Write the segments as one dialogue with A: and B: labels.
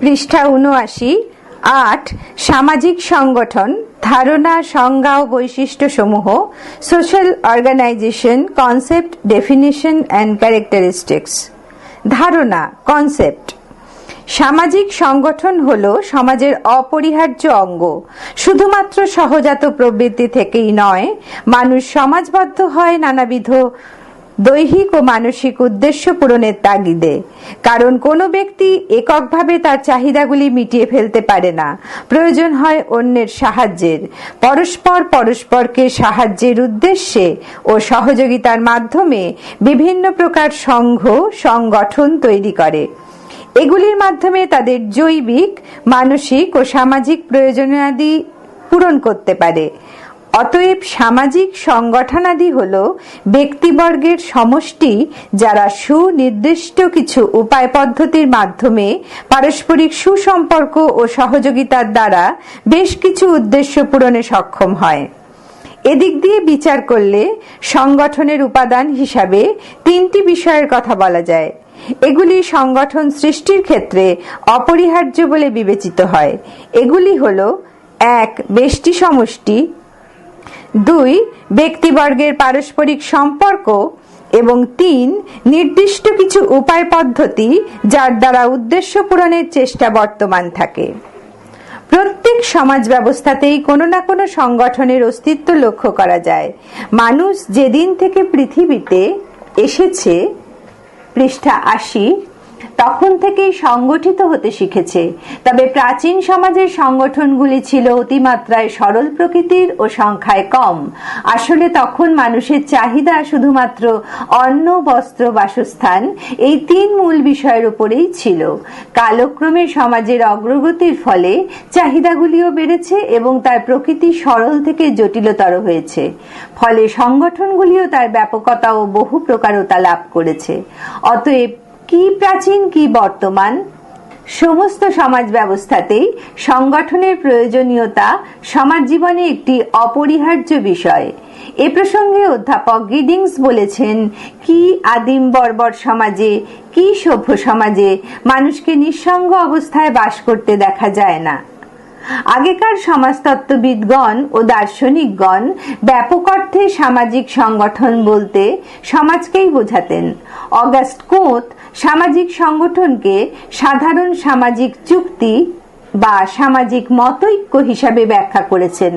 A: পৃষ্ঠা উনআশি আট, সামাজিক সংগঠন, ধারণা, সংজ্ঞা ও বৈশিষ্ট্য সমূহ social organisation concept definition and characteristics ধারণা কনসেপ্ট সামাজিক সংগঠন হল সমাজের অপরিহার্য অঙ্গ। শুধুমাত্র সহজাত প্রবৃত্তি থেকেই নয়, মানুষ সমাজবদ্ধ হয় নানাবিধ দৈহিক ও মানসিক উদ্দেশ্য পূরণের তাগিদে। কারণ কোনো ব্যক্তি এককভাবে তার চাহিদাগুলি মিটিয়ে ফেলতে পারে না। প্রয়োজন হয় অন্যের সাহায্যের। পরস্পর পরস্পরকে সাহায্যের উদ্দেশ্যে ও সহযোগিতার মাধ্যমে বিভিন্ন প্রকার সংঘ, সংগঠন তৈরি করে। এগুলির মাধ্যমে তাদের জৈবিক, মানসিক ও সামাজিক প্রয়োজনাদি পূরণ করতে পারে। অতএব সামাজিক সংগঠনাদি হল ব্যক্তিবর্গের সমষ্টি যারা সুনির্দিষ্ট কিছু উপায় পদ্ধতির মাধ্যমে পারস্পরিক সুসম্পর্ক ও সহযোগিতার দ্বারা বেশ কিছু উদ্দেশ্য পূরণে সক্ষম হয়। এদিক দিয়ে বিচার করলে সংগঠনের উপাদান হিসাবে তিনটি বিষয়ের কথা বলা যায়। এগুলি সংগঠন সৃষ্টির ক্ষেত্রে অপরিহার্য বলে বিবেচিত হয়। এগুলি হল এক, বেষ্টি সমষ্টি দুই, ব্যক্তিবর্গের পারস্পরিক সম্পর্ক এবং তিন, নির্দিষ্ট কিছু উপায় পদ্ধতি যার দ্বারা উদ্দেশ্য পূরণের চেষ্টা বর্তমান থাকে। প্রত্যেক সমাজ ব্যবস্থাতেই কোনো না কোনো সংগঠনের অস্তিত্ব লক্ষ্য করা যায়। মানুষ যেদিন থেকে পৃথিবীতে এসেছে, পৃষ্ঠা আশি তখন থেকেই সংগঠিত হতে শিখেছে। তবে প্রাচীন সমাজের সংগঠনগুলি ছিল অতিমাত্রায় সরল প্রকৃতির ও সংখ্যায় কম। আসলে তখন মানুষের চাহিদা শুধুমাত্র অন্ন, বস্ত্র, বাসস্থান, এই তিন মূল বিষয়ের উপরেই ছিল। কালক্রমে সমাজের অগ্রগতির ফলে চাহিদাগুলিও বেড়েছে এবং তার প্রকৃতি সরল থেকে জটিলতর হয়েছে। ফলে সংগঠনগুলিও তার ব্যাপকতা ও বহু প্রকারতা লাভ করেছে। অতএব কি প্রাচীন, কি বর্তমান? সমস্ত সমাজ ব্যবস্থাতেই সংগঠনের প্রয়োজনীয়তা সমাজ জীবনে একটি অপরিহার্য বিষয়। এ প্রসঙ্গে অধ্যাপক গিডিংস বলেছেন, কি আদিম বর্বর সমাজে, কি সভ্য সমাজে মানুষকে নিঃসঙ্গ অবস্থায় বাস করতে দেখা যায় না? আগেকার সমাজতত্ত্ববিদগণ ও দার্শনিকগণ ব্যাপক অর্থে সামাজিক সংগঠন বলতে সমাজকেই বোঝাতেন। অগাস্ট কোঁত সামাজিক সংগঠনকে সাধারণ সামাজিক চুক্তি বা সামাজিক মতৈক্য হিসাবে ব্যাখ্যা করেছেন।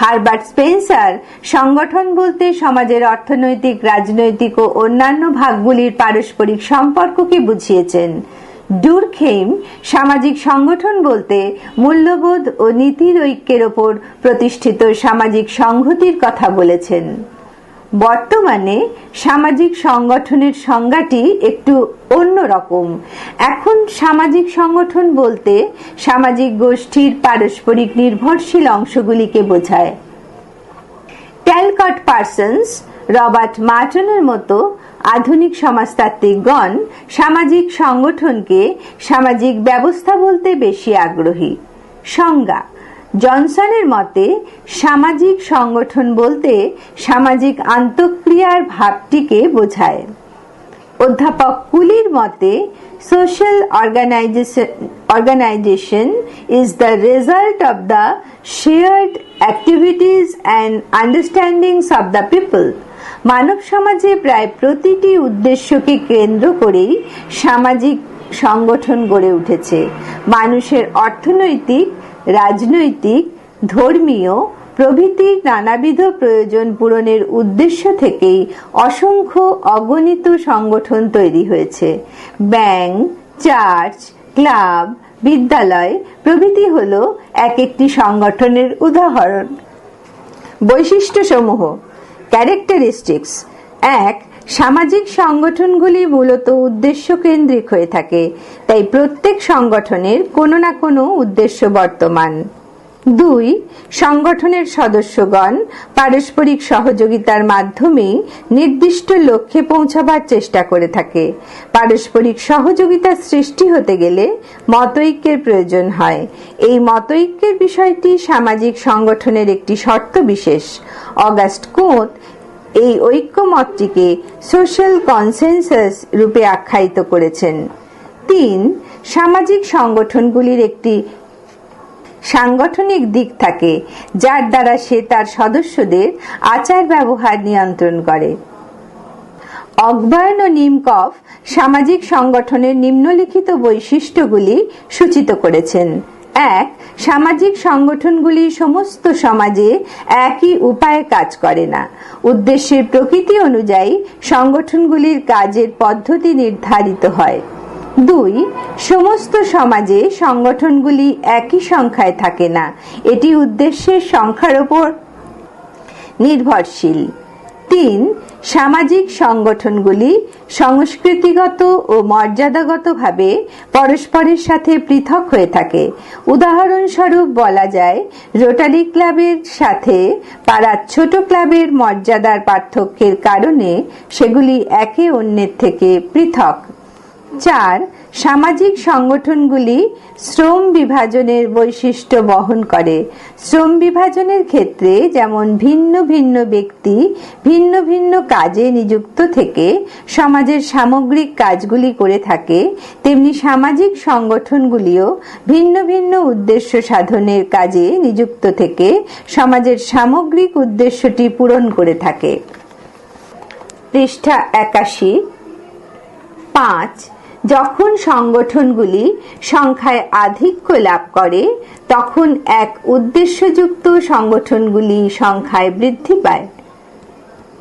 A: হারবার্ট স্পেন্সার সংগঠন বলতে সমাজের অর্থনৈতিক, রাজনৈতিক ও অন্যান্য ভাগগুলির পারস্পরিক সম্পর্ককে বুঝিয়েছেন। ডুরখেইম সামাজিক সংগঠন বলতে মূল্যবোধ ও নীতির ঐক্যের ওপর প্রতিষ্ঠিত সামাজিক সংহতির কথা বলেছেন। বর্তমানে সামাজিক সংগঠনের সংজ্ঞাটি একটু অন্যরকম। এখন সামাজিক সংগঠন বলতে সামাজিক গোষ্ঠীর পারস্পরিক নির্ভরশীল অংশগুলিকে বোঝায়। ট্যালকট পার্সন্স, রবার্ট মার্টনের মতো আধুনিক সমাজতাত্ত্বিকগণ সামাজিক সংগঠনকে সামাজিক ব্যবস্থা বলতে বেশি আগ্রহী। সংজ্ঞা জনসনের মতে, সামাজিক সংগঠন বলতে সামাজিক আন্তঃক্রিয়ার ভাবটিকে বোঝায়। অধ্যাপক কুলির মতে social organisation organisation is the result of the shared activities and understandings of the people মানব সমাজে প্রায় প্রতিটি উদ্দেশ্যকে কেন্দ্র করেই সামাজিক সংগঠন গড়ে উঠেছে। মানুষের অর্থনৈতিক রাজনৈতিক, ধর্মীয় প্রভৃতির নানাবিধ প্রয়োজন পূরণের উদ্দেশ্য থেকেই অসংখ্য অগণিত সংগঠন তৈরি হয়েছে। ব্যাংক, চার্চ, ক্লাব, বিদ্যালয় প্রভৃতি হল এক একটি সংগঠনের উদাহরণ। বৈশিষ্ট্যসমূহ, ক্যারেক্টারিস্টিক্স, এক সামাজিক সংগঠনগুলি মূলত উদ্দেশ্য কেন্দ্রিক হয়ে থাকে, তাই প্রত্যেক সংগঠনের কোনো না কোনো উদ্দেশ্য বর্তমান। দুই, সংগঠনের সদস্যগণ পারস্পরিক সহযোগিতার মাধ্যমে নির্দিষ্ট লক্ষ্যে পৌঁছাবার চেষ্টা করে থাকে। পারস্পরিক সহযোগিতার সৃষ্টি হতে গেলে মতৈক্যের প্রয়োজন হয়। এই মতৈক্যের বিষয়টি সামাজিক সংগঠনের একটি শর্ত বিশেষ। অগাস্ট কোঁত এই ঐক্যমতটিকে সোশ্যাল কনসেনসাস রূপে আখ্যায়িত করেছেন। তিন, সামাজিক সংগঠনগুলির একটি সাংগঠনিক দিক থাকে, যার দ্বারা সে তার সদস্যদের আচার ব্যবহার নিয়ন্ত্রণ করে। অগবায়ন ও নিমকফ সামাজিক সংগঠনের নিম্নলিখিত বৈশিষ্ট্যগুলি সূচিত করেছেন। এক, সামাজিক সংগঠনগুলি সমস্ত সমাজে একই উপায়ে কাজ করে না। উদ্দেশ্যের প্রকৃতি অনুযায়ী সংগঠনগুলির কাজের পদ্ধতি নির্ধারিত হয়। দুই, সমস্ত সমাজে সংগঠনগুলি একই সংখ্যায় থাকে না। এটি উদ্দেশ্যের সংখ্যার উপর নির্ভরশীল। তিন, সামাজিক সংগঠনগুলি সংস্কৃতিগত ও মর্যাদাগতভাবে পরস্পরের সাথে পৃথক হয়ে থাকে। উদাহরণস্বরূপ বলা যায়, রোটারি ক্লাবের সাথে পাড়ার ছোট ক্লাবের মর্যাদার পার্থক্যের কারণে সেগুলি একে অন্যের থেকে পৃথক। চার সামাজিক সংগঠনগুলি শ্রম বিভাজনের বৈশিষ্ট্য বহন করে। শ্রম বিভাজনের ক্ষেত্রে যেমন ভিন্ন ভিন্ন ব্যক্তি ভিন্ন ভিন্ন কাজে নিযুক্ত থেকে সমাজের সামগ্রিক কাজগুলি করে থাকে, তেমনি সামাজিক সংগঠনগুলিও ভিন্ন ভিন্ন উদ্দেশ্য সাধনের কাজে নিযুক্ত থেকে সমাজের সামগ্রিক উদ্দেশ্যটি পূরণ করে থাকে। পৃষ্ঠা একাশি, পাঁচ যখন সংগঠনগুলি সংখ্যায় আধিক্য লাভ করে, তখন এক উদ্দেশ্যযুক্ত সংগঠনগুলি সংখ্যায় বৃদ্ধি পায়।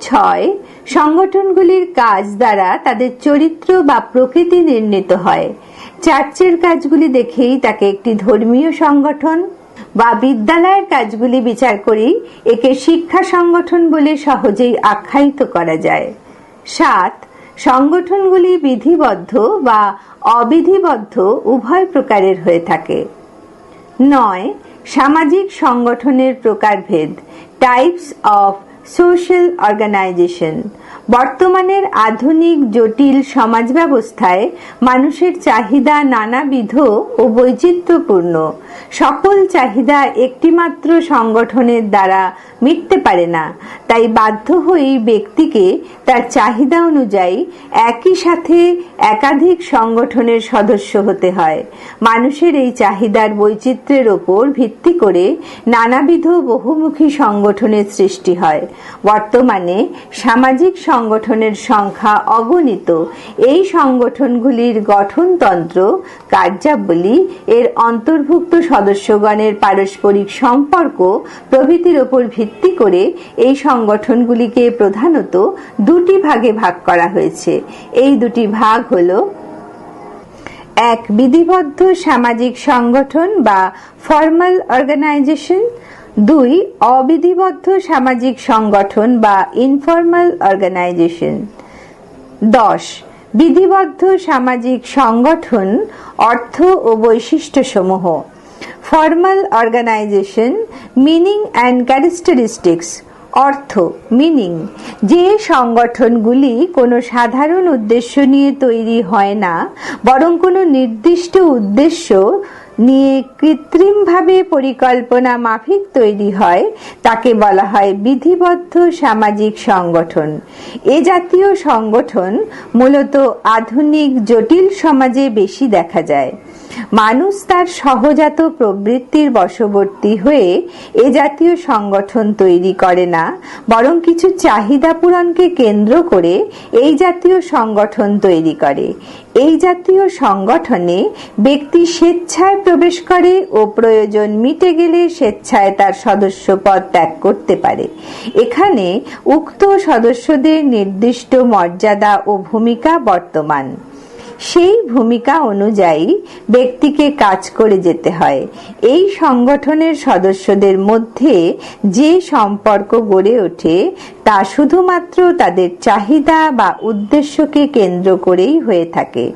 A: ছয়, সংগঠনগুলির কাজ দ্বারা তাদের চরিত্র বা প্রকৃতি নির্ণীত হয়। চার্চের কাজগুলি দেখেই তাকে একটি ধর্মীয় সংগঠন বা বিদ্যালয়ের কাজগুলি বিচার করেই একে শিক্ষা সংগঠন বলে সহজেই আখ্যায়িত করা যায়। সাত সংগঠনগুলি বিধিবদ্ধ বা অবিধিবদ্ধ উভয় প্রকারের হয়ে থাকে। নয়, সামাজিক সংগঠনের প্রকারভেদ টাইপস অফ সোশ্যাল অর্গানাইজেশন বর্তমানের আধুনিক, জটিল সমাজ ব্যবস্থায় মানুষের চাহিদা নানাবিধ ও বৈচিত্র্যপূর্ণ। সকল চাহিদা একটিমাত্র সংগঠনের দ্বারা মিটতে পারে না। তাই বাধ্য হয়েই ব্যক্তিকে তার চাহিদা অনুযায়ী একই সাথে একাধিক সংগঠনের সদস্য হতে হয়। মানুষের এই চাহিদার বৈচিত্র্যের ওপর ভিত্তি করে নানাবিধ বহুমুখী সংগঠনের সৃষ্টি হয়। বর্তমানে সামাজিক সংগঠনের সংখ্যা অগণিত। এই সংগঠনগুলির গঠনতন্ত্র, কার্যাবলী, এর অন্তর্ভুক্ত সদস্যগণের পারস্পরিক সম্পর্ক প্রভৃতির ওপর ভিত্তি করে এই সংগঠনগুলিকে প্রধানত দুটি ভাগে ভাগ করা হয়েছে। এই দুটি ভাগ হল এক বিধিবদ্ধ সামাজিক সংগঠন বা ফর্মাল অর্গানাইজেশন দুই, অবিধিবদ্ধ সামাজিক সংগঠন বা ইনফর্মাল অর্গানাইজেশন দশ, বিধিবদ্ধ সামাজিক সংগঠন, অর্থ ও বৈশিষ্ট্য সমূহ formal organisation meaning and characteristics অর্থ মিনিং যে সংগঠনগুলি কোনো সাধারণ উদ্দেশ্য নিয়ে তৈরি হয় না, বরং কোনো নির্দিষ্ট উদ্দেশ্য নিয়ে কৃত্রিমভাবে পরিকল্পনা মাফিক তৈরি হয়, তাকে বলা হয় বিধিবদ্ধ সামাজিক সংগঠন। এ জাতীয় সংগঠন মূলত আধুনিক, জটিল সমাজে বেশি দেখা যায়। মানুষ তার সহজাত প্রবৃত্তির বশবর্তী হয়ে এ জাতীয় সংগঠন তৈরি করে না, বরং কিছু চাহিদা পূরণকে কেন্দ্র করে এই জাতীয় সংগঠন তৈরি করে। এই জাতীয় সংগঠনে ব্যক্তি স্বেচ্ছায় প্রবেশ করে ও প্রয়োজন মিটে গেলে স্বেচ্ছায় তার সদস্য পদ ত্যাগ করতে পারে। এখানে উক্ত সদস্যদের নির্দিষ্ট মর্যাদা ও ভূমিকা বর্তমান। সেই ভূমিকা অনুযায়ী ব্যক্তিকে কাজ করে যেতে হয়। এই সংগঠনের সদস্যদের মধ্যে যে সম্পর্ক গড়ে ওঠে, তা শুধুমাত্র তাদের চাহিদা বা উদ্দেশ্যকে কেন্দ্র করেই হয়ে থাকে।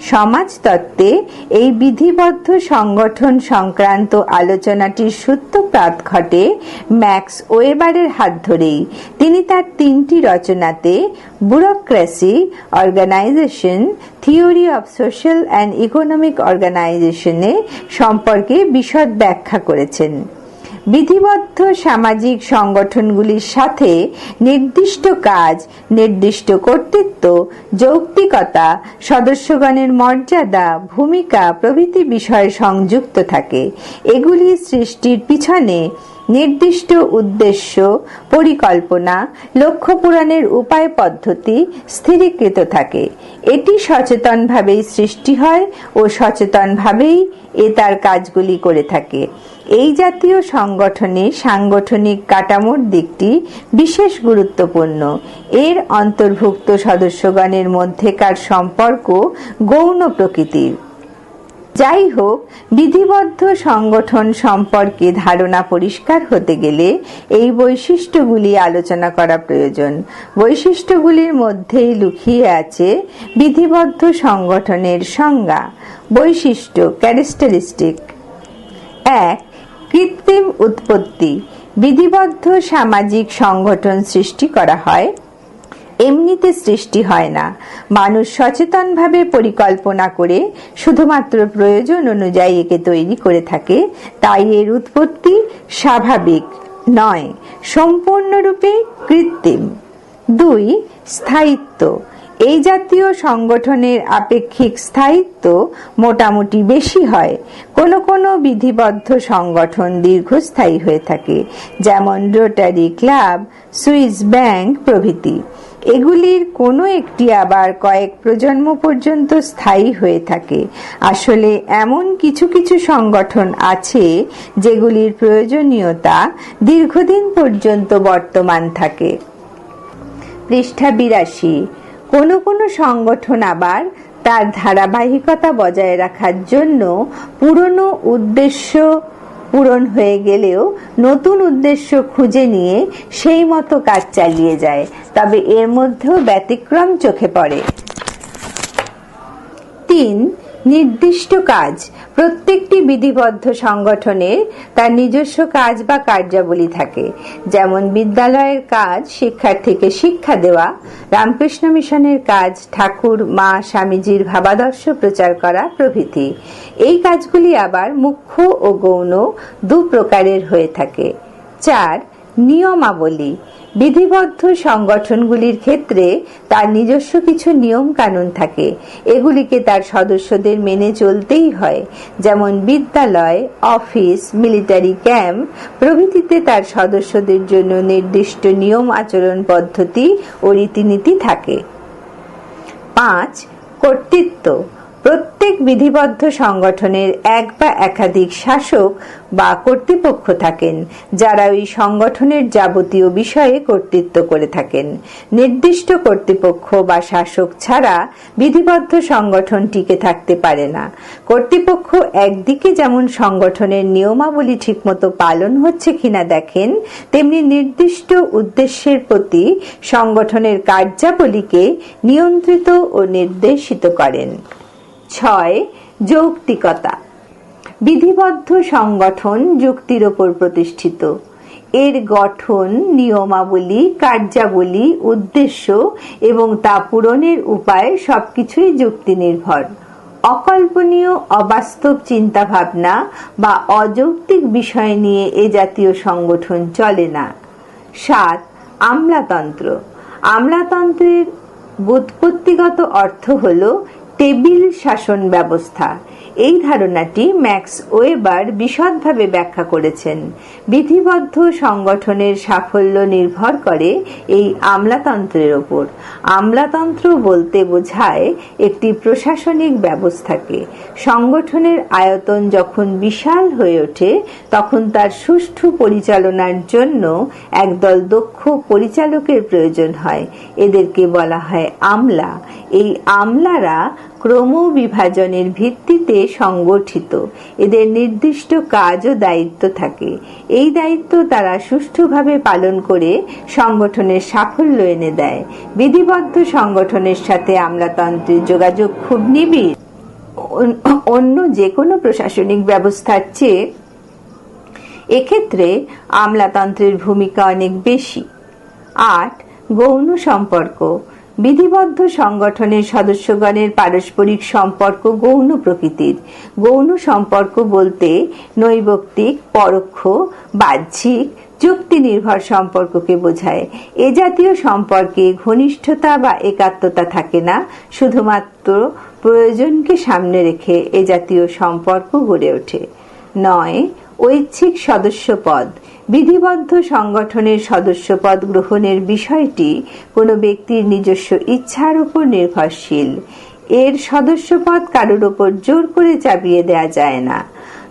A: সমাজতত্ত্বে এই বিধিবদ্ধ সংগঠন সংক্রান্ত আলোচনাটির সূত্রপাত ঘটে ম্যাক্স ওয়েবারের হাত ধরেই। তিনি তার তিনটি রচনাতে bureaucracy, organisation, theory of social and economic অর্গানাইজেশনে সম্পর্কে বিশদ ব্যাখ্যা করেছেন। বিধিবদ্ধ সামাজিক সংগঠনগুলির সাথে নির্দিষ্ট কাজ, নির্দিষ্ট কর্তৃত্ব, যৌক্তিকতা, সদস্যগণের মর্যাদা, ভূমিকা প্রভৃতি বিষয় সংযুক্ত থাকে। এগুলি সৃষ্টির পিছনে নির্দিষ্ট উদ্দেশ্য, পরিকল্পনা, লক্ষ্য পূরণের উপায় পদ্ধতি স্থিরীকৃত থাকে। এটি সচেতনভাবেই সৃষ্টি হয় ও সচেতনভাবেই এ তার কাজগুলি করে থাকে। এই জাতীয় সংগঠনে সাংগঠনিক কাঠামোর দিকটি বিশেষ গুরুত্বপূর্ণ। এর অন্তর্ভুক্ত সদস্যগণের মধ্যেকার সম্পর্ক গৌণ প্রকৃতির। যাই হোক, বিধিবদ্ধ সংগঠন সম্পর্কে ধারণা পরিষ্কার হতে গেলে এই বৈশিষ্ট্যগুলি আলোচনা করা প্রয়োজন। বৈশিষ্ট্যগুলির মধ্যেই লুকিয়ে আছে বিধিবদ্ধ সংগঠনের সংজ্ঞা। বৈশিষ্ট্য ক্যারেক্টারিস্টিক এক কৃত্রিম উৎপত্তি, বিধিবদ্ধ সামাজিক সংগঠন সৃষ্টি করা হয়। এমনিতে সৃষ্টি হয় না। মানুষ সচেতনভাবে পরিকল্পনা করে শুধুমাত্র প্রয়োজন অনুযায়ী একে তৈরি করে থাকে। তাই এর উৎপত্তি স্বাভাবিক নয়, সম্পূর্ণরূপে কৃত্রিম। দুই, স্থায়িত্ব। এই জাতীয় সংগঠনের আপেক্ষিক স্থায়িত্ব মোটামুটি বেশি হয়। কোনো কোনো বিধিবদ্ধ সংগঠন দীর্ঘস্থায়ী হয়ে থাকে, যেমন রোটারি ক্লাব, সুইস ব্যাংক প্রভৃতি। এগুলির কোনো একটি আবার কয়েক প্রজন্ম পর্যন্ত স্থায়ী হয়ে থাকে। আসলে এমন কিছু কিছু সংগঠন আছে যেগুলির প্রয়োজনীয়তা দীর্ঘদিন পর্যন্ত বর্তমান থাকে। পৃষ্ঠা বিরাশি। কোনো কোনো সংগঠন আবার তার ধারাবাহিকতা বজায় রাখার জন্য পুরনো উদ্দেশ্য পূরণ হয়ে গেলেও নতুন উদ্দেশ্য খুঁজে নিয়ে সেই মতো কাজ চালিয়ে যায়, তবে এর মধ্যেও ব্যতিক্রম চোখে পড়ে। তিন নির্দিষ্ট কাজ, প্রত্যেকটি বিধিবদ্ধ সংগঠনের তার নিজস্ব কাজ বা কার্যাবলী থাকে। যেমন বিদ্যালয়ের কাজ, শিক্ষার্থীকে শিক্ষা দেওয়া, রামকৃষ্ণ মিশনের কাজ, ঠাকুর, মা, স্বামীজির ভাবাদর্শ প্রচার করা প্রভৃতি। এই কাজগুলি আবার মুখ্য ও গৌণ দু প্রকারের হয়ে থাকে। চার নিয়মাবলী, বিধিবদ্ধ সংগঠনগুলির ক্ষেত্রে তার নিজস্ব কিছু নিয়ম কানুন থাকে। এগুলিকে তার সদস্যদের মেনে চলতেই হয়। যেমন বিদ্যালয়, অফিস, মিলিটারি ক্যাম্প প্রভৃতিতে তার সদস্যদের জন্য নির্দিষ্ট নিয়ম আচরণ পদ্ধতি ও রীতিনীতি থাকে। পাঁচ, কর্তৃত্ব। প্রত্যেক বিধিবদ্ধ সংগঠনের এক বা একাধিক শাসক বা কর্তৃপক্ষ থাকেন, যারা ওই সংগঠনের যাবতীয় বিষয়ে কর্তৃত্ব করে থাকেন। নির্দিষ্ট কর্তৃপক্ষ বা শাসক ছাড়া বিধিবদ্ধ সংগঠন টিকে থাকতে পারে না। কর্তৃপক্ষ একদিকে যেমন সংগঠনের নিয়মাবলী ঠিকমতো পালন হচ্ছে কিনা দেখেন, তেমনি নির্দিষ্ট উদ্দেশ্যের প্রতি সংগঠনের কার্যাবলীকে নিয়ন্ত্রিত ও নির্দেশিত করেন। ছয়, যৌক্তিকতা। বিধিবদ্ধ সংগঠন যুক্তির ওপর প্রতিষ্ঠিত। এর গঠন, নিয়মাবলী, কার্যাবলী, উদ্দেশ্য এবং তা পূরণের উপায় সবকিছুই যুক্তি নির্ভর অকল্পনীয়, অবাস্তব চিন্তাভাবনা বা অযৌক্তিক বিষয় নিয়ে এ জাতীয় সংগঠন চলে না। সাত, আমলাতন্ত্র। আমলাতন্ত্রের বুৎপত্তিগত অর্থ হল টেবিল শাসন ব্যবস্থা। এই ধারণাটি ম্যাক্স ওয়েবার বিশদভাবে ব্যাখ্যা করেছেন। বিধিবদ্ধ সংগঠনের সাফল্য নির্ভর করে এই আমলাতন্ত্রের ওপর। আমলাতন্ত্র বলতে বোঝায় একটি প্রশাসনিক ব্যবস্থাকে। সংগঠনের আয়তন যখন বিশাল হয়ে ওঠে, তখন তার সুষ্ঠু পরিচালনার জন্য একদল দক্ষ পরিচালকের প্রয়োজন হয়। এদেরকে বলা হয় আমলা। এই আমলারা ক্রমবিভাজনের ভিত্তিতে সংগঠিত। এদের নির্দিষ্ট কাজ ও দায়িত্ব থাকে। এই দায়িত্ব তারা সুষ্ঠুভাবে পালন করে সংগঠনের সাফল্য এনে দেয়। বিধিবদ্ধ সংগঠনের সাথে আমলাতন্ত্রের যোগাযোগ খুব নিবিড়। অন্য যে কোনো প্রশাসনিক ব্যবস্থার চেয়ে এক্ষেত্রে আমলাতন্ত্রের ভূমিকা অনেক বেশি। আট, গৌণ সম্পর্ক। বিধিবদ্ধ সংগঠনের সদস্যগণের পারস্পরিক সম্পর্ক গৌণ প্রকৃতির। গৌণ সম্পর্ক বলতে নৈবক্তিক, পরোক্ষ, বাহ্যিক চুক্তি নির্ভর সম্পর্ককে বোঝায়। এ জাতীয় সম্পর্কে ঘনিষ্ঠতা বা একাত্মতা থাকে না, শুধুমাত্র প্রয়োজনকে সামনে রেখে এ জাতীয় সম্পর্ক গড়ে ওঠে। নয় ঐচ্ছিক সদস্য পদ বিধিবদ্ধ সংগঠনের সদস্যপদ গ্রহণের বিষয়টি কোনো ব্যক্তির নিজস্ব ইচ্ছার উপর নির্ভরশীল। এর সদস্যপদ কারোর ওপর জোর করে চাপিয়ে দেয়া যায় না।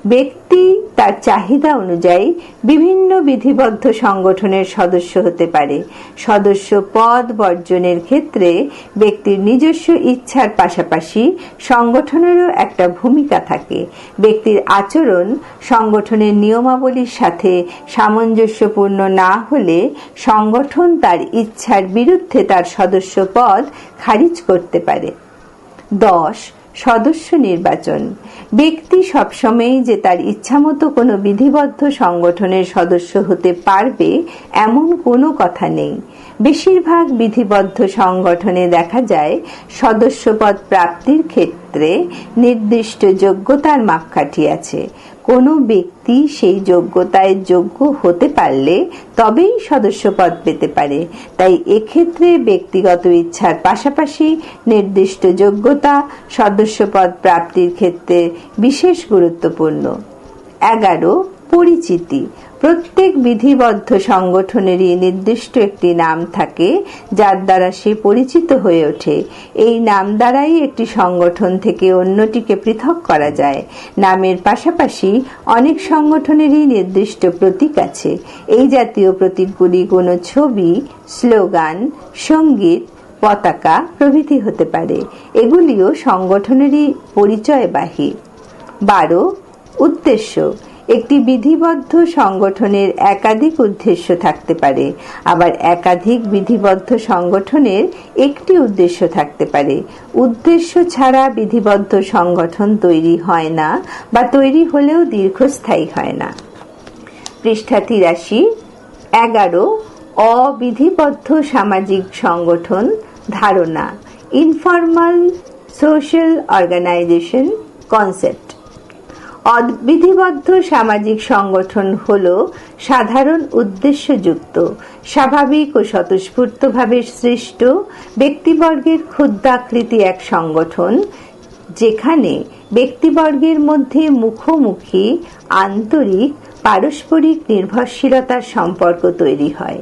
A: ব্যক্তি তার চাহিদা অনুযায়ী বিভিন্ন বিধিবদ্ধ সংগঠনের সদস্য হতে পারে। সদস্য পদ বর্জনের ক্ষেত্রে ব্যক্তির নিজস্ব ইচ্ছার পাশাপাশি সংগঠনেরও একটা ভূমিকা থাকে। ব্যক্তির আচরণ সংগঠনের নিয়মাবলীর সাথে সামঞ্জস্যপূর্ণ না হলে সংগঠন তার ইচ্ছার বিরুদ্ধে তার সদস্য পদ খারিজ করতে পারে। দশ সদস্য নির্বাচন। ব্যক্তি সবসময়ই যে তার ইচ্ছামতো কোনো বিধিবদ্ধ সংগঠনের সদস্য হতে পারবে, এমন কোনো কথা নেই। বেশিরভাগ বিধিবদ্ধ সংগঠনে দেখা যায়, সদস্যপদ প্রাপ্তির ক্ষেত্রে নির্দিষ্ট যোগ্যতার মাপকাঠি আছে। কোনো ব্যক্তি সেই যোগ্যতায় যোগ্য হতে পারলে তবেই সদস্যপদ পেতে পারে। তাই এক্ষেত্রে ব্যক্তিগত ইচ্ছার পাশাপাশি নির্দিষ্ট যোগ্যতা সদস্যপদ প্রাপ্তির ক্ষেত্রে বিশেষ গুরুত্বপূর্ণ। এগারো, পরিচিতি। প্রত্যেক বিধিবদ্ধ সংগঠনেরই নির্দিষ্ট একটি নাম থাকে, যার দ্বারা সে পরিচিত হয়ে ওঠে। এই নাম দ্বারাই একটি সংগঠন থেকে অন্যটিকে পৃথক করা যায়। নামের পাশাপাশি অনেক সংগঠনেরই নির্দিষ্ট প্রতীক আছে। এই জাতীয় প্রতীকগুলি কোনো ছবি, স্লোগান, সংগীত, পতাকা প্রভৃতি হতে পারে। এগুলিও সংগঠনেরই পরিচয়বাহী। বারো, উদ্দেশ্য। একটি বিধিবদ্ধ সংগঠনের একাধিক উদ্দেশ্য থাকতে পারে। আবার একাধিক বিধিবদ্ধ সংগঠনের একটি উদ্দেশ্য থাকতে পারে। উদ্দেশ্য ছাড়া বিধিবদ্ধ সংগঠন তৈরি হয় না বা তৈরি হলেও দীর্ঘস্থায়ী হয় না। পৃষ্ঠা তিরাশি, এগারো, অবিধিবদ্ধ সামাজিক সংগঠন ধারণা, ইনফরমাল সোশ্যাল অর্গানাইজেশন কনসেপ্ট। অবিধিবদ্ধ সামাজিক সংগঠন হল সাধারণ উদ্দেশ্যযুক্ত, স্বাভাবিক ও স্বতঃস্ফূর্তভাবে সৃষ্ট, ব্যক্তিবর্গের ক্ষুদ্রাকৃতি এক সংগঠন, যেখানে ব্যক্তিবর্গের মধ্যে মুখোমুখি, আন্তরিক, পারস্পরিক নির্ভরশীলতার সম্পর্ক তৈরি হয়।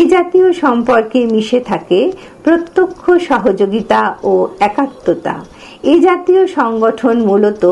A: এ জাতীয় সম্পর্কে মিশে থাকে প্রত্যক্ষ সহযোগিতা ও একাত্মতা। এ জাতীয় সংগঠন মূলত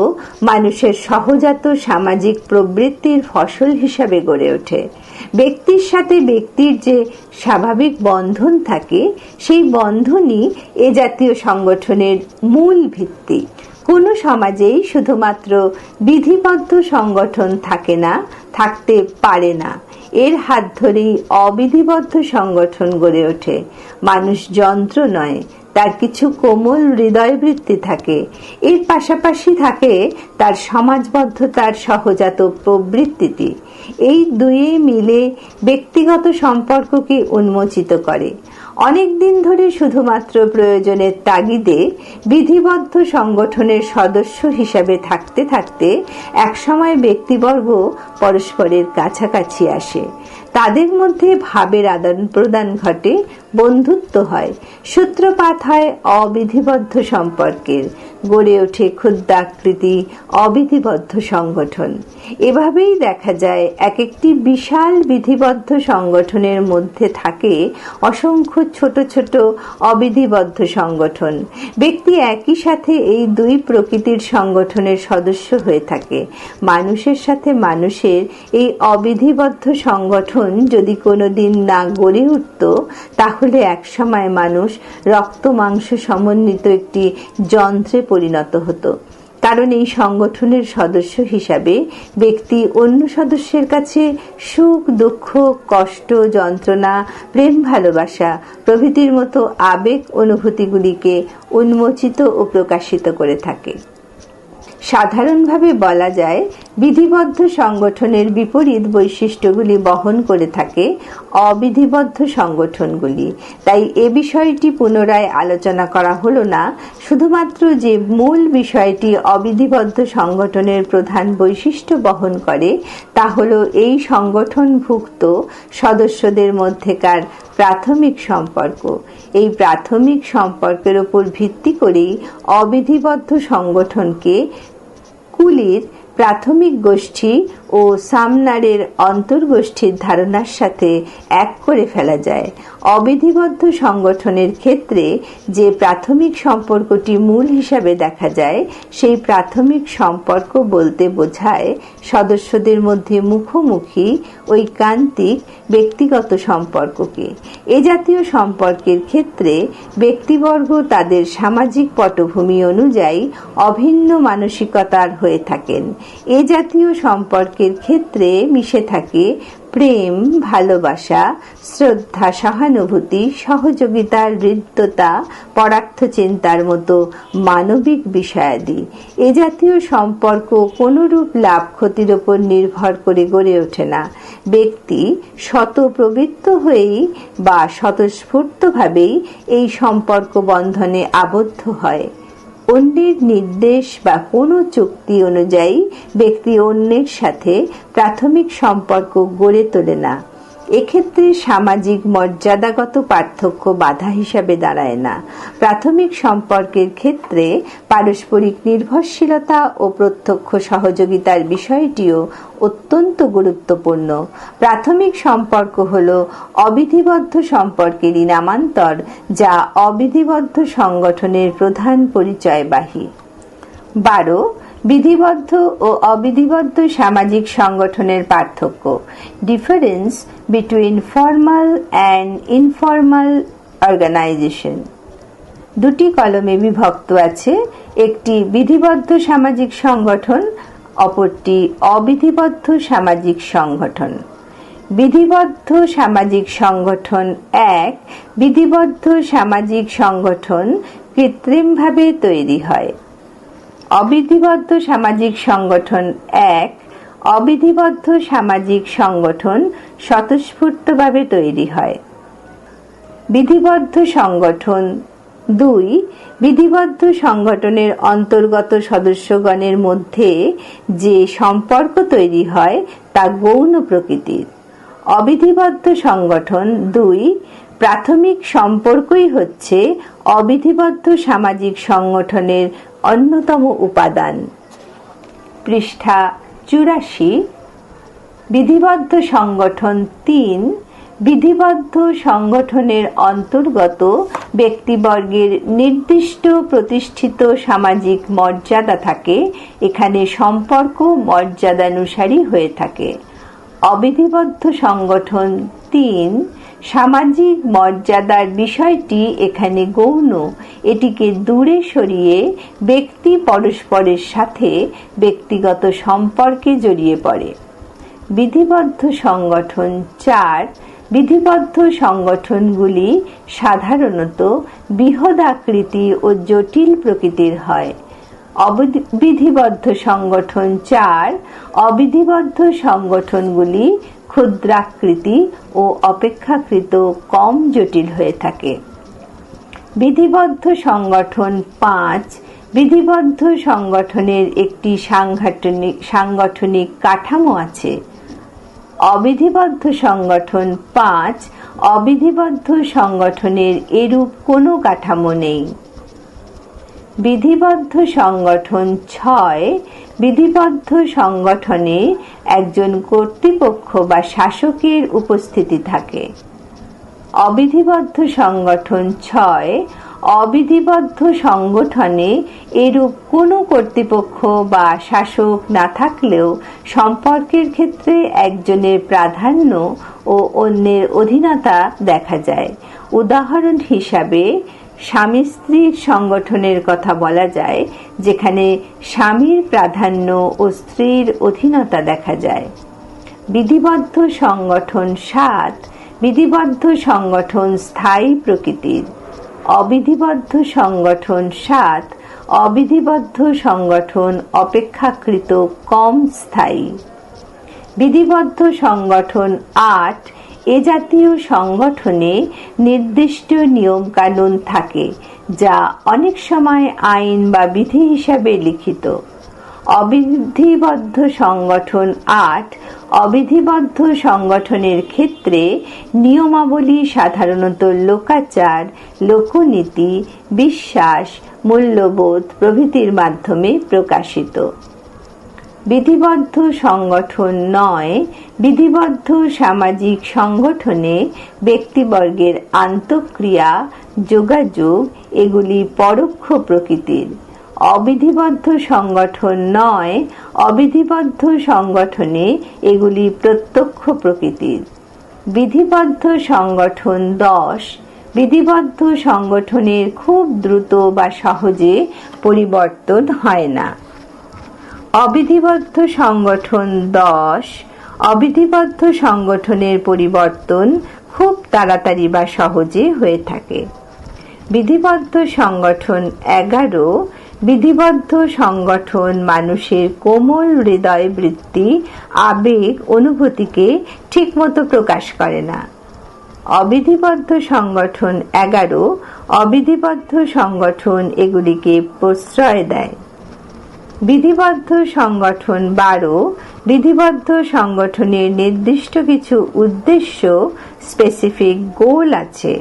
A: মানুষের সহজাত সামাজিক প্রবৃত্তির ফসল হিসাবে গড়ে ওঠে। ব্যক্তির সাথে ব্যক্তির যে স্বাভাবিক বন্ধন থাকে, সেই বন্ধনই এ জাতীয় সংগঠনের মূল ভিত্তি। কোনো সমাজেই শুধুমাত্র বিধিবদ্ধ সংগঠন থাকে না, থাকতে পারে না। এর হাত ধরেই অবিধিবদ্ধ সংগঠন গড়ে ওঠে। মানুষ যন্ত্র নয় তার কিছু কোমল হৃদয় বৃত্তি থাকে। এর পাশাপাশি থাকে তার সমাজবদ্ধতার সহজাত প্রবৃত্তিটি। এই দুয়ে মিলে ব্যক্তিগত সম্পর্ককে উন্মোচিত করে। অনেক দিন ধরে শুধুমাত্র প্রয়োজনের তাগিদে বিধিবদ্ধ সংগঠনের সদস্য হিসাবে থাকতে থাকতে একসময় ব্যক্তিবর্গ পরস্পরের কাছাকাছি আসে। তাদের মধ্যে ভাবের আদান প্রদান ঘটে, বন্ধুত্ব হয়। সূত্রপাত হয় অবিধিবদ্ধ সম্পর্কের। গড়ে ওঠে ক্ষুদ্রাকৃতি অবিধিবদ্ধ সংগঠন। এভাবেই দেখা যায় এক একটি বিশাল বিধিবদ্ধ সংগঠনের মধ্যে থাকে অসংখ্য ছোট ছোট অবিধিবদ্ধ সংগঠন। ব্যক্তি একই সাথে এই দুই প্রকৃতির সংগঠনের সদস্য হয়ে থাকে। মানুষের সাথে মানুষের এই অবিধিবদ্ধ সংগঠন যদি কোনো দিন না গড়ে উঠত, তাহলে একসময় মানুষ রক্ত মাংস সমন্বিত একটি যন্ত্রে পরিণত হতো। কারণ এই সংগঠনের সদস্য হিসাবে ব্যক্তি অন্য সদস্যের কাছে সুখ, দুঃখ, কষ্ট, যন্ত্রণা, প্রেম, ভালোবাসা প্রভৃতির মতো আবেগ অনুভূতিগুলিকে উন্মোচিত ও প্রকাশিত করে থাকে। সাধারণভাবে বলা যায়, বিধিবদ্ধ সংগঠনের বিপরীত বৈশিষ্ট্যগুলি বহন করে থাকে অবিধিবদ্ধ সংগঠনগুলি। তাই এ বিষয়টি পুনরায় আলোচনা করা হলো না, শুধুমাত্র যে মূল বিষয়টি অবিধিবদ্ধ সংগঠনের প্রধান বৈশিষ্ট্য বহন করে, তা হল এই সংগঠনভুক্ত সদস্যদের মধ্যেকার প্রাথমিক সম্পর্ক। এই প্রাথমিক সম্পর্কের উপর ভিত্তি করেই অবিধিবদ্ধ সংগঠনকে কুলির প্রাথমিক গোষ্ঠী ও সামনারের অন্তর্গোষ্ঠীর ধারণার সাথে এক করে ফেলা যায়। অবিধিবদ্ধ সংগঠনের ক্ষেত্রে যে প্রাথমিক সম্পর্কটি মূল হিসাবে দেখা যায়, সেই প্রাথমিক সম্পর্ক বলতে বোঝায় সদস্যদের মধ্যে মুখোমুখি ঐকান্তিক ব্যক্তিগত সম্পর্ককে। এ জাতীয় সম্পর্কের ক্ষেত্রে ব্যক্তিবর্গ তাদের সামাজিক পটভূমি অনুযায়ী অভিন্ন মানসিকতার হয়ে থাকেন। এ জাতীয় সম্পর্কের ক্ষেত্রে মিশে থাকে প্রেম, ভালোবাসা, শ্রদ্ধা, সহানুভূতি সহযোগিতার হৃদ্যতা, পরার্থ চিন্তার মতো মানবিক বিষয়াদি। এ জাতীয় সম্পর্ক কোনরূপ লাভ ক্ষতির ওপর নির্ভর করে গড়ে ওঠে না। ব্যক্তি শতপ্রবৃত্ত হয়েই বা স্বতঃস্ফূর্তভাবেই এই সম্পর্ক বন্ধনে আবদ্ধ হয়। অন্যের নির্দেশ বা কোনো চুক্তি অনুযায়ী ব্যক্তি অন্যের সাথে প্রাথমিক সম্পর্ক গড়ে তোলে না। এক্ষেত্রে সামাজিক মর্যাদাগত পার্থক্য বাধা হিসাবে দাঁড়ায় না। প্রাথমিক সম্পর্কের ক্ষেত্রে পারস্পরিক নির্ভরশীলতা ও প্রত্যক্ষ সহযোগিতার বিষয়টিও অত্যন্ত গুরুত্বপূর্ণ। প্রাথমিক সম্পর্ক হল অবিধিবদ্ধ সম্পর্কেরই নামান্তর যা অবিধিবদ্ধ সংগঠনের প্রধান পরিচয়বাহী। বারো বিধিবদ্ধ ও অবিধিবদ্ধ সামাজিক সংগঠনের পার্থক্য। Difference between formal and informal organisation দুটি কলমে বিভক্ত আছে একটি বিধিবদ্ধ সামাজিক সংগঠন, অপরটি অবিধিবদ্ধ সামাজিক সংগঠন। বিধিবদ্ধ সামাজিক সংগঠন এক, বিধিবদ্ধ সামাজিক সংগঠন কৃত্রিমভাবে তৈরি হয়। অবিধিবদ্ধ সামাজিক সংগঠন এক, অবিধিবদ্ধ সামাজিক সংগঠন স্বতঃস্ফূর্তভাবে তৈরি হয়। বিধিবদ্ধ সংগঠন দুই, বিধিবদ্ধ সংগঠনের অন্তর্গত সদস্যগণের মধ্যে যে সম্পর্ক তৈরি হয় তা গৌণ প্রকৃতির। অবিধিবদ্ধ সংগঠন দুই, প্রাথমিক সম্পর্কই হচ্ছে অবিধিবদ্ধ সামাজিক সংগঠনের অন্যতম উপাদান। পৃষ্ঠা চুরাশি, বিধিবদ্ধ সংগঠন তিন, বিধিবদ্ধ সংগঠনের অন্তর্গত ব্যক্তিবর্গের নির্দিষ্ট প্রতিষ্ঠিত সামাজিক মর্যাদা থাকে। এখানে সম্পর্ক মর্যাদানুসারী হয়ে থাকে। অবিধিবদ্ধ সংগঠন তিন, সামাজিক মর্যাদার বিষয়টি এখানে গৌণ। এটিকে দূরে সরিয়ে ব্যক্তি পরস্পরের সাথে ব্যক্তিগত সম্পর্কে জড়িয়ে পড়ে। বিধিবদ্ধ সংগঠন চার, বিধিবদ্ধ সংগঠনগুলি সাধারণত বৃহদাকৃতি ও জটিল প্রকৃতির হয়। অবিধিবদ্ধ সংগঠন চার, অবিধিবদ্ধ সংগঠনগুলি ক্ষুদ্রাকৃতি ও অপেক্ষাকৃত কম জটিল হয়ে থাকে। বিধিবদ্ধ সংগঠন পাঁচ, বিধিবদ্ধ সংগঠনের একটি সাংগঠনিক সাংগঠনিক কাঠামো আছে। অবিধিবদ্ধ সংগঠন পাঁচ, অবিধিবদ্ধ সংগঠনের এরূপ কোনো কাঠামো নেই। বিধিবদ্ধ সংগঠন ছয়, বিধিবদ্ধ সংগঠনে একজন কর্তৃপক্ষ বা শাসকের উপস্থিতি থাকে। অবিধিবদ্ধ সংগঠন ছয়, অবিধিবদ্ধ সংগঠনে এরূপ কোনো কর্তৃপক্ষ বা শাসক না থাকলেও সম্পর্কের ক্ষেত্রে একজনের প্রাধান্য ও অন্যের অধীনতা দেখা যায়। উদাহরণ হিসাবে স্বামী স্ত্রীর সংগঠনের কথা বলা যায়, যেখানে স্বামীর প্রাধান্য ও স্ত্রীর অধীনতা দেখা যায়। বিধিবদ্ধ সংগঠন সাত, বিধিবদ্ধ সংগঠন স্থায়ী প্রকৃতির অবিধিবদ্ধ সংগঠন সাত, অবিধিবদ্ধ সংগঠন অপেক্ষাকৃত কম স্থায়ী। বিধিবদ্ধ সংগঠন আট এ জাতীয় সংগঠনে নির্দিষ্ট নিয়মকানুন থাকে, যা অনেক সময় আইন বা বিধি হিসাবে লিখিত। অবিধিবদ্ধ সংগঠন আট, অবিধিবদ্ধ সংগঠনের ক্ষেত্রে নিয়মাবলী সাধারণত লোকাচার, লোকনীতি, বিশ্বাস, মূল্যবোধ প্রভৃতির মাধ্যমে প্রকাশিত। বিধিবদ্ধ সংগঠন নয়, বিধিবদ্ধ সামাজিক সংগঠনে ব্যক্তিবর্গের আন্তঃক্রিয়া, যোগাযোগ, এগুলি পরোক্ষ প্রকৃতির। অবিধিবদ্ধ সংগঠন নয়, অবিধিবদ্ধ সংগঠনে এগুলি প্রত্যক্ষ প্রকৃতির। বিধিবদ্ধ সংগঠন দশ, বিধিবদ্ধ সংগঠনের খুব দ্রুত বা সহজে পরিবর্তন হয় না। অবিধিবদ্ধ সংগঠন দশ, অবিধিবদ্ধ সংগঠনের পরিবর্তন খুব তাড়াতাড়ি বা সহজে হয়ে থাকে। বিধিবদ্ধ সংগঠন এগারো, বিধিবদ্ধ সংগঠন মানুষের কোমল হৃদয় বৃত্তি, আবেগ, অনুভূতিকে ঠিকমতো প্রকাশ করে না। অবিধিবদ্ধ সংগঠন এগারো, অবিধিবদ্ধ সংগঠন এগুলিকে প্রশ্রয় দেয়। বিধিবদ্ধ সংগঠন বারো, বিধিবদ্ধ সংগঠনের নির্দিষ্ট কিছু উদ্দেশ্য স্পেসিফিক গোল আছে।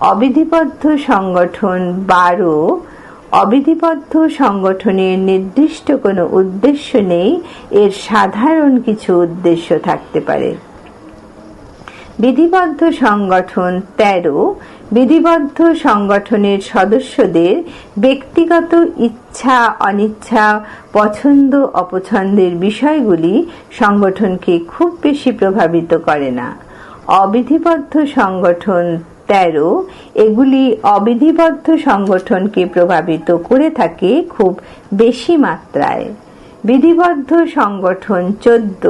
A: অবিধিবদ্ধ সংগঠন বারো, অবিধিবদ্ধ সংগঠনের নির্দিষ্ট কোনো উদ্দেশ্য নেই, এর সাধারণ কিছু উদ্দেশ্য থাকতে পারে। বিধিবদ্ধ সংগঠন তেরো, বিধিবদ্ধ সংগঠনের সদস্যদের ব্যক্তিগত ইচ্ছা, অনিচ্ছা, পছন্দ, অপছন্দের বিষয়গুলি সংগঠনকে খুব বেশি প্রভাবিত করে না। অবিধিবদ্ধ সংগঠন তেরো, এগুলি অবিধিবদ্ধ সংগঠনকে প্রভাবিত করে থাকে খুব বেশি মাত্রায়। বিধিবদ্ধ সংগঠন চোদ্দ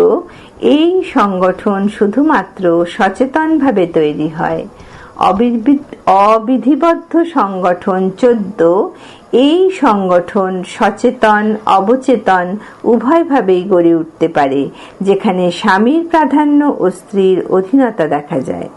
A: এই সংগঠন শুধুমাত্র সচেতনভাবে তৈরি হয়। অবিধিবদ্ধ সংগঠন চোদ্দ, এই সংগঠন সচেতন, অবচেতন, উভয়ভাবেই গড়ে উঠতে পারে, যেখানে স্বামীর প্রাধান্য ও স্ত্রীর অধীনতা দেখা যায়।